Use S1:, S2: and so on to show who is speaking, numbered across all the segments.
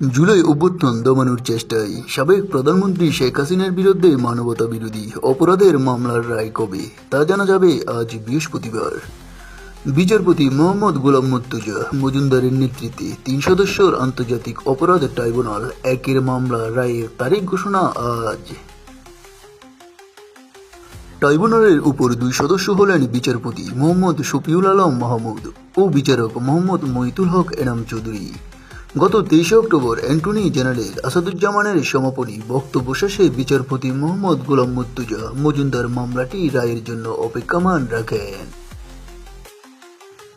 S1: জুলাই অভ্যুত্থান দমানোর চেষ্টায় সাবেক প্রধানমন্ত্রী শেখ হাসিনার বিরুদ্ধে মানবতা বিরোধী অপরাধের মামলার রায় কবে? তা জানা যাবে আজ বৃহস্পতিবার। বিচারপতি মোহাম্মদ গোলাম মুর্তুজা মজুমদারের নেতৃত্বে তিন সদস্যর আন্তর্জাতিক অপরাধ ট্রাইব্যুনাল একের মামলা রায়ের তারিখ ঘোষণা আজ। ট্রাইব্যুনালের উপর দুই সদস্য হলেন বিচারপতি মোহাম্মদ শফিউল আলম মাহমুদ ও বিচারক মোহাম্মদ মহিতুল হক এনাম চৌধুরী। গত তেইশে অক্টোবর অ্যান্টনি জেনারেল আসাদুজ্জামানের সমাপনী বক্তব্য শেষে বিচারপতি মোহাম্মদ গোলাম মুর্তুজা মজুমদার মামলাটি রায়ের জন্য অপেক্ষামান রাখেন।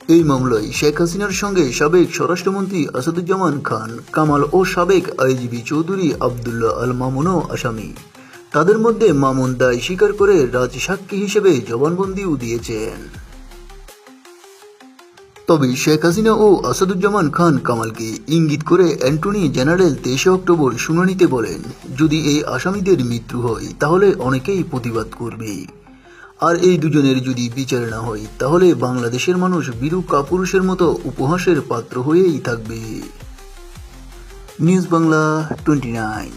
S1: এই মামলায় শেখ হাসিনার সঙ্গে সাবেক স্বরাষ্ট্রমন্ত্রী আসাদুজ্জামান খান, কামাল ও সাবেক আইজিবি চৌধুরী আবদুল্লাহ আল মামুনও আসামি। তাদের মধ্যে মামুন দায় স্বীকার করে রাজসাক্ষী হিসেবে জবানবন্দিও দিয়েছেন। তবে শেখ হাসিনা ও আসাদুজ্জামান খান কামালকে ইঙ্গিত করে অ্যান্টনি জেনারেল তেইশে অক্টোবর শুনানিতে বলেন, যদি এই আসামিদের মৃত্যু হয়, তাহলে অনেকেই প্রতিবাদ করবে। আর এই দুজনের যদি বিচার না হয়, তাহলে বাংলাদেশের মানুষ বীরু কাপুরুষের মতো উপহাসের পাত্র হয়েই থাকবে। News Bangla twenty nine.